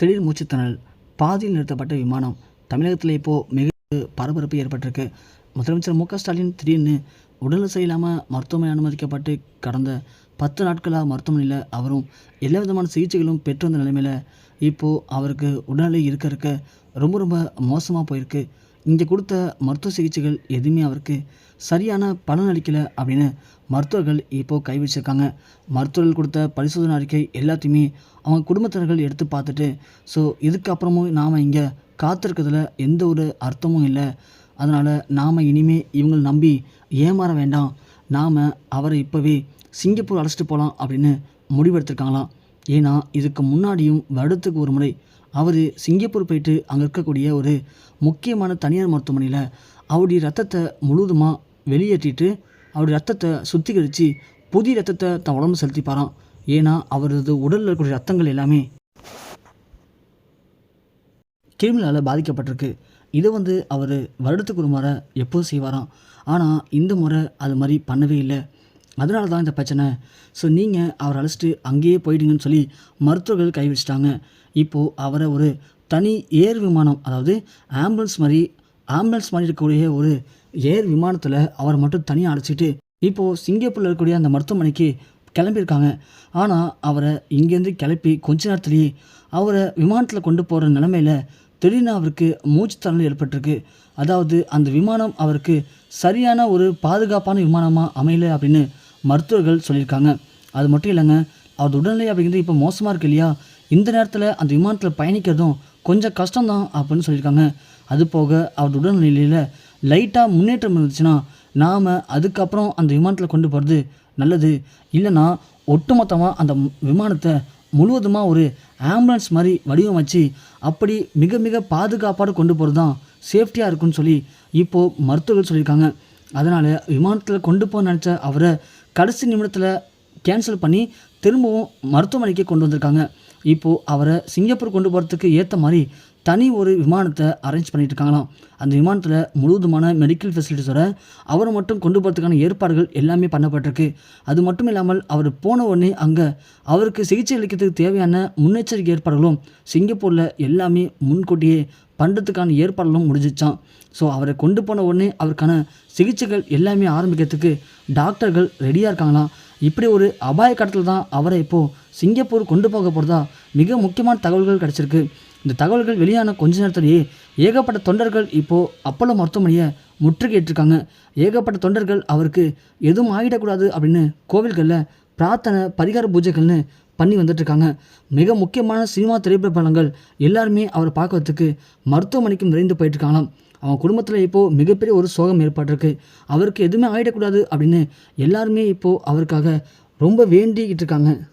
திடீர் மூச்சுத்திணறல் பாதியில் நிறுத்தப்பட்ட விமானம் தமிழகத்தில் இப்போது மிக பரபரப்பு ஏற்பட்டிருக்கு. முதலமைச்சர் மு. க. ஸ்டாலின் திடீர்னு உடல் சரியில்லாமல் மருத்துவமனை அனுமதிக்கப்பட்டு கடந்த பத்து நாட்களாக மருத்துவமனையில் அவரும் எல்லா விதமான சிகிச்சைகளும் பெற்று வந்த நிலைமையில் இப்போது அவருக்கு உடல்நிலை இருக்க இருக்க ரொம்ப ரொம்ப மோசமாக போயிருக்கு. இங்கே கொடுத்த மருத்துவ சிகிச்சைகள் எதுவுமே அவருக்கு சரியான பலன் அளிக்கலை அப்படின்னு மருத்துவர்கள் இப்போது கைவிச்சிருக்காங்க மருத்துவர்கள் கொடுத்த பரிசோதனை அறிக்கை எல்லாத்தையுமே அவங்க குடும்பத்தினர்கள் எடுத்து பார்த்துட்டு ஸோ இதுக்கப்புறமும் நாம் இங்கே காத்திருக்கிறதுல எந்த ஒரு அர்த்தமும் இல்லை. அதனால் நாம் இனிமே இவங்களை நம்பி ஏமாற வேண்டாம். நாம் அவரை இப்போவே சிங்கப்பூர் அழைச்சிட்டு போகலாம் அப்படின்னு முடிவெடுத்திருக்காங்களாம். ஏன்னா இதுக்கு முன்னாடியும் வருடத்துக்கு ஒரு முறை அவர் சிங்கப்பூர் போயிட்டு அங்கே இருக்கக்கூடிய ஒரு முக்கியமான தனியார் மருத்துவமனையில் அவருடைய ரத்தத்தை முழுவதுமாக வெளியேற்றிட்டு அவருடைய ரத்தத்தை சுத்திகரித்து புதிய ரத்தத்தை தன் உடம்பு செலுத்திப்பாராம். ஏன்னா அவரது உடலில் இருக்கக்கூடிய ரத்தங்கள் எல்லாமே கிருமிகளால் பாதிக்கப்பட்டிருக்கு. இதை வந்து அவர் வருடத்துக்கு ஒரு முறை எப்போது செய்வாராம். ஆனால் இந்த முறை அது மாதிரி பண்ணவே இல்லை. அதனால தான் இந்த பிரச்சனை. ஸோ நீங்கள் அவரை அழைச்சிட்டு அங்கேயே போயிடுங்கன்னு சொல்லி மருத்துவர்கள் கைவிச்சிட்டாங்க இப்போது அவரை ஒரு தனி ஏர் விமானம் அதாவது ஆம்புலன்ஸ் மாதிரி ஆம்புலன்ஸ் மாதிரி இருக்கக்கூடிய ஒரு ஏர் விமானத்தில் அவரை மட்டும் தனியாக அழைச்சிட்டு இப்போது சிங்கப்பூரில் இருக்கக்கூடிய அந்த மருத்துவமனைக்கு கிளம்பியிருக்காங்க. ஆனால் அவரை இங்கேருந்து கிளப்பி கொஞ்ச நேரத்துலேயே அவரை விமானத்தில் கொண்டு போகிற நிலமையில திடீர்னு அவருக்கு மூச்சு திணறல் ஏற்பட்டிருக்கு. அதாவது அந்த விமானம் அவருக்கு சரியான ஒரு பாதுகாப்பான விமானமாக அமையல அப்படின்னு மருத்துவர்கள் சொல்லியிருக்காங்க. அது மட்டும் இல்லைங்க அவரது உடல்நிலை அப்படிங்கிறது இப்போ மோசமாக இருக்கு இல்லையா? இந்த நேரத்தில் அந்த விமானத்தில் பயணிக்கிறதும் கொஞ்சம் கஷ்டம்தான் அப்படின்னு சொல்லியிருக்காங்க. அது போக அவரது உடல்நிலையில் லைட்டாக முன்னேற்றம் இருந்துச்சுன்னா நாம் அதுக்கப்புறம் அந்த விமானத்தில் கொண்டு போகிறது நல்லது. இல்லைன்னா ஒட்டுமொத்தமாக அந்த விமானத்தை முழுவதுமாக ஒரு ஆம்புலன்ஸ் மாதிரி வடிவமைச்சு அப்படி மிக மிக பாதுகாப்பாக கொண்டு போகிறது தான் சேஃப்டியாக இருக்குன்னு சொல்லி இப்போது மருத்துவர்கள் சொல்லியிருக்காங்க. அதனால் விமானத்தில் கொண்டு போக நினச்ச அவரை கடைசி நிமிடத்தில் கேன்சல் பண்ணி திரும்பவும் மருத்துவமனைக்கு கொண்டு வந்திருக்காங்க. இப்போது அவரை சிங்கப்பூர் கொண்டு போகிறதுக்கு ஏற்ற மாதிரி தனி ஒரு விமானத்தை அரேஞ்ச் பண்ணிட்டு இருக்காங்களாம். அந்த விமானத்தில் முழுவதுமான மெடிக்கல் ஃபெசிலிட்டிஸோட அவரை மட்டும் கொண்டு போகிறதுக்கான ஏற்பாடுகள் எல்லாமே பண்ணப்பட்டிருக்கு. அது மட்டும் இல்லாமல் அவர் போன உடனே அங்கே அவருக்கு சிகிச்சை அளிக்கிறதுக்கு தேவையான முன்னெச்சரிக்கை ஏற்பாடுகளும் சிங்கப்பூரில் எல்லாமே முன்கூட்டியே பண்ணுறதுக்கான ஏற்பாடுகளும் முடிஞ்சிச்சான் ஸோ அவரை கொண்டு போன உடனே அவருக்கான சிகிச்சைகள் எல்லாமே ஆரம்பிக்கிறதுக்கு டாக்டர்கள் ரெடியாக இருக்காங்களாம் இப்படி ஒரு அபாய கட்டத்தில் தான் அவரை இப்போது சிங்கப்பூர் கொண்டு போக போகிறதா மிக முக்கியமான தகவல்கள் கிடச்சிருக்கு. இந்த தகவல்கள் வெளியான கொஞ்ச நேரத்திலேயே ஏகப்பட்ட தொண்டர்கள் இப்போது அப்போலோ மருத்துவமனையை முற்றுகையிட்டிருக்காங்க. ஏகப்பட்ட தொண்டர்கள் அவருக்கு எதுவும் ஆகிடக்கூடாது அப்படின்னு கோவில்களில் பிரார்த்தனை பரிகார பூஜைகள்னு பண்ணி வந்துட்டுருக்காங்க மிக முக்கியமான சினிமா திரைப்பட படங்கள் எல்லாருமே அவரை பார்க்கறதுக்கு மருத்துவமனைக்கு விரைந்து போயிட்டுருக்காங்களாம் அவன் குடும்பத்தில் இப்போது மிகப்பெரிய ஒரு சோகம் ஏற்பட்டிருக்கு. அவருக்கு எதுவுமே ஆகிடக்கூடாது அப்படின்னு எல்லாருமே இப்போது அவருக்காக ரொம்ப வேண்டிக்கிட்டு இருக்காங்க